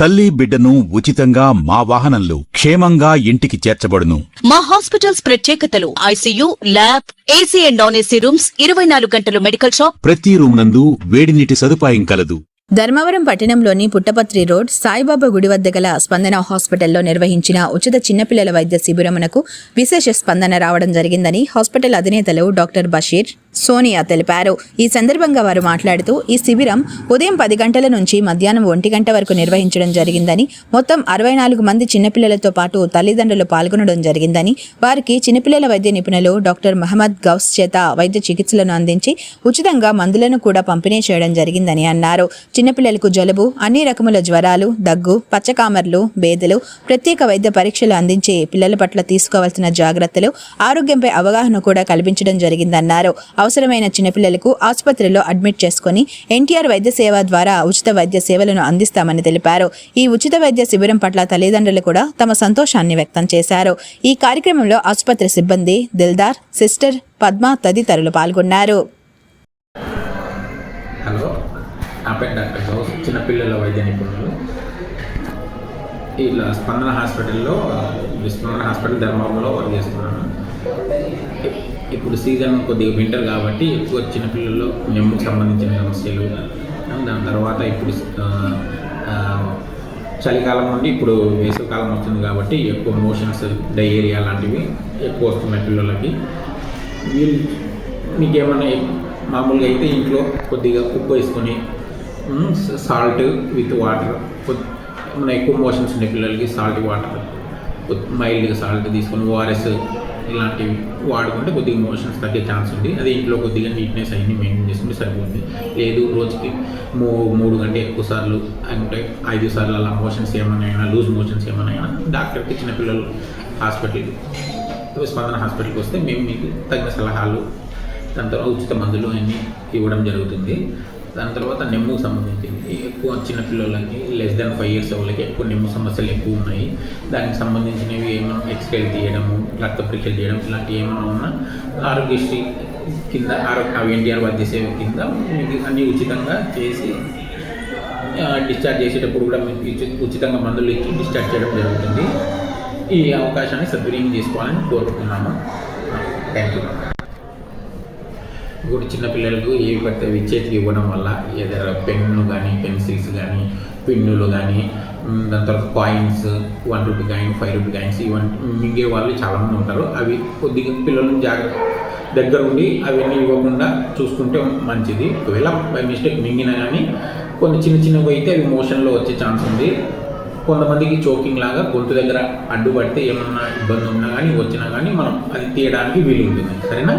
తల్లి బిడ్డను ఉచితంగా మా వాహనంలో క్షేమంగా ఇంటికి చేర్చబడును. మా హాస్పిటల్స్ ప్రత్యేకతలు ICU lab AC and non AC rooms ఇరవై నాలుగు గంటలు మెడికల్ షాప్. ప్రతి రూమ్ నందు వేడి నీటి సదుపాయం కలదు. ధర్మవరం పట్టణంలోని పుట్టపత్రి రోడ్ సాయిబాబా గుడి వద్ద గల స్పందన హాస్పిటల్లో నిర్వహించిన ఉచిత చిన్నపిల్లల వైద్య శిబిరమునకు విశేష స్పందన రావడం జరిగిందని హాస్పిటల్ అధినేతలు డాక్టర్ బషీర్ సోనియా తెలిపారు. ఈ సందర్భంగా వారు మాట్లాడుతూ ఈ శిబిరం ఉదయం పది గంటల నుంచి మధ్యాహ్నం ఒంటి గంట వరకు నిర్వహించడం జరిగిందని మొత్తం అరవై నాలుగు మంది చిన్నపిల్లలతో పాటు తల్లిదండ్రులు పాల్గొనడం జరిగిందని వారికి చిన్నపిల్లల వైద్య నిపుణులు డాక్టర్ మహమ్మద్ గౌస్ చేత వైద్య చికిత్సలను అందించి ఉచితంగా మందులను కూడా పంపిణీ చేయడం జరిగిందని అన్నారు. చిన్నపిల్లలకు జలుబు అన్ని రకముల జ్వరాలు దగ్గు పచ్చకామర్లు బేదలు ప్రత్యేక వైద్య పరీక్షలు అందించి పిల్లల పట్ల తీసుకోవాల్సిన జాగ్రత్తలు ఆరోగ్యంపై అవగాహన కూడా కల్పించడం జరిగిందన్నారు. అవసరమైన చిన్నపిల్లలకు ఆసుపత్రిలో అడ్మిట్ చేసుకుని ఎన్టీఆర్ వైద్య సేవ ద్వారా ఉచిత వైద్య సేవలను అందిస్తామని తెలిపారు. ఈ ఉచిత వైద్య శిబిరం పట్ల తల్లిదండ్రులు కూడా తమ సంతోషాన్ని వ్యక్తం చేశారు. ఈ కార్యక్రమంలో ఆసుపత్రి సిబ్బంది దిల్దార్ సిస్టర్ పద్మ తదితరులు పాల్గొన్నారు. హలో నా పేరు డాక్టర్ గౌస్ చిన్నపిల్లల వైద్య నిపుణులు. ఇలా స్పందన హాస్పిటల్లో స్పందన హాస్పిటల్ ధర్మంలో వర్క్ చేస్తున్నాను. ఇప్పుడు సీజన్ కొద్దిగా వింటర్ కాబట్టి ఎక్కువ చిన్నపిల్లల్లో నెమ్మకి సంబంధించిన సమస్యలు. దాని తర్వాత ఇప్పుడు చలికాలం నుండి ఇప్పుడు వేసవికాలం వస్తుంది కాబట్టి ఎక్కువ మోషన్స్ డయేరియా లాంటివి ఎక్కువ వస్తున్నాయి పిల్లలకి. వీళ్ళు మీకు ఏమన్నా మామూలుగా అయితే ఇంట్లో కొద్దిగా ఉప్పు వేసుకొని సాల్ట్ విత్ వాటర్ మన ఎక్కువ మోషన్స్ ఉండే పిల్లలకి సాల్ట్ వాటర్ మైల్డ్గా సాల్ట్ తీసుకొని ఓఆర్ఎస్ ఇలాంటివి వాడుకుంటే కొద్దిగా మోషన్స్ తగ్గే ఛాన్స్ ఉంది. అది ఇంట్లో కొద్దిగా నీట్నెస్ అన్ని మెయింటైన్ చేసుకుంటే సరిపోతుంది. లేదు రోజుకి మూ మూడు గంటే ఎక్కువ సార్లు అంటే ఐదు సార్లు అలా మోషన్స్ ఏమైనా అయినా లూజ్ మోషన్స్ ఏమైనా అయినా డాక్టర్కి చిన్నపిల్లలు హాస్పిటల్ స్పందన హాస్పిటల్కి వస్తే మేము మీకు తగిన సలహాలు దాని తర్వాత ఉచిత మందులు అన్నీ ఇవ్వడం జరుగుతుంది. దాని తర్వాత నెమ్ముకు సంబంధించింది. ఎక్కువ చిన్న పిల్లలకి లెస్ దాన్ ఫైవ్ ఇయర్స్ వాళ్ళకి ఎక్కువ నెమ్ము సమస్యలు ఎక్కువ ఉన్నాయి. దానికి సంబంధించినవి ఏమైనా ఎక్స్రేలు తీయడము రక్త పరీక్షలు చేయడం ఇలాంటివి ఏమైనా ఉన్నా ఆరోగ్యశ్రీ కింద ఆరోగ్య ఎన్టీఆర్ వైద్య సేవ కింద మీకు అన్నీ ఉచితంగా చేసి డిశ్చార్జ్ చేసేటప్పుడు కూడా మీకు ఉచితంగా మందులు ఇచ్చి డిశ్చార్జ్ చేయడం జరుగుతుంది. ఈ అవకాశాన్ని సద్వినియోగం చేసుకోవాలని కోరుకుంటున్నాము. థ్యాంక్ యూ ఇప్పుడు చిన్నపిల్లలకు ఏవి పడితే అవి చేతికి ఇవ్వడం వల్ల ఏదైనా పెన్ను కానీ పెన్సిల్స్ కానీ పిన్నులు కానీ దాని తర్వాత coins one rupee coin five rupee coins ఇవన్నీ మింగే వాళ్ళు చాలామంది ఉంటారు. అవి కొద్దిగా పిల్లలను జాగ్రత్త దగ్గర ఉండి అవన్నీ ఇవ్వకుండా చూసుకుంటే మంచిది. ఒకవేళ బై మిస్టేక్ మింగినా కానీ కొన్ని చిన్న చిన్నవి అయితే అవి మోషన్లో వచ్చే ఛాన్స్ ఉంది. కొంతమందికి చోకింగ్ లాగా గొంతు దగ్గర అడ్డుపడితే ఏమన్నా ఇబ్బంది ఉన్నా కానీ వచ్చినా కానీ మనం అది తీయడానికి వీలు ఉంటుంది సరేనా?